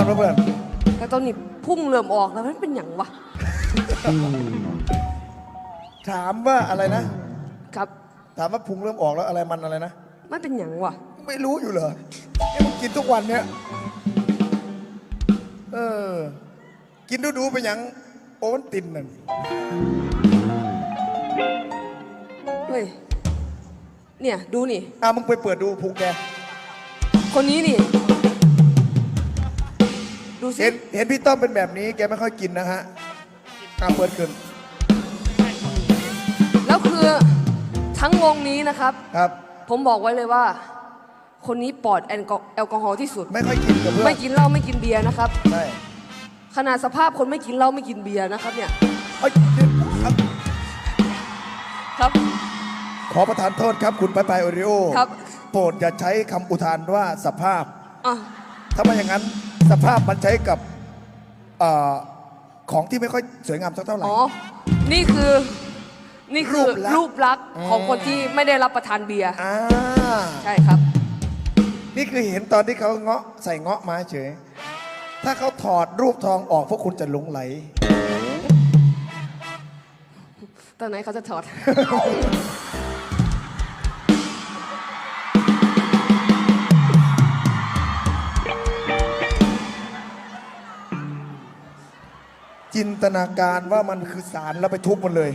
อนเพื่อนแต่ตอนนี้พุ่งเริ่มออกแล้วมันเป็นอย่างวะถามว่าอะไรนะ ครับ ถามว่าพุงเริ่มออกแล้วอะไรมันอะไรนะไม่เป็นอย่างวะไม่รู้อยู่เหรอไอ้มึงกินทุกวันเนี่ยเออ กินดูดูๆไปหยังโอวันตินนั่นเฮ้ยเนี่ย ดูนี่อะมึงไปเปิดดูพุงแกคนนี้นี่ดู สิ เห็นเห็นพี่ต้อมเป็นแบบนี้แกไม่ค่อยกินนะฮะอะเปิดขึ้นแล้วคือทั้งวงนี้นะครับ ครับ ผมบอกไว้เลยว่า คนนี้ปลอดแอลกอแอลกอฮอล์ที่สุด ไม่ค่อยกินกับเพื่อนไม่กินเหล้าไม่กินเบียร์นะครับ ใช่ขนาดสภาพคนไม่กินเหล้าไม่กินเบียร์นะครับเนี่ย เอ้ยครับครับ ขอประทานโทษครับคุณปายปายโอริโอครับ โปรดอย่าใช้คำอุทานว่าสภาพ อะ ถ้าไม่อย่างนั้นสภาพมันใช้กับเอ่อของที่ไม่ค่อยสวยงามสักเท่าไหร่ อ๋อ นี่คือ นี่คือรูรูปปลัลักกษณ์ษณ์ของคนที่ไม่ได้รับประทานเบียร์ อ่าใช่ครับ นี่คือเห็นตอนที่เขาเงาะใส่เงาะมาเฉย ถ้าเขาถอดรูปทองออกพวกคุณจะหลงไหล ตอนไหนเขาจะถอด จินตนาการว่ามันคือสารแล้วไปทุบมันเลย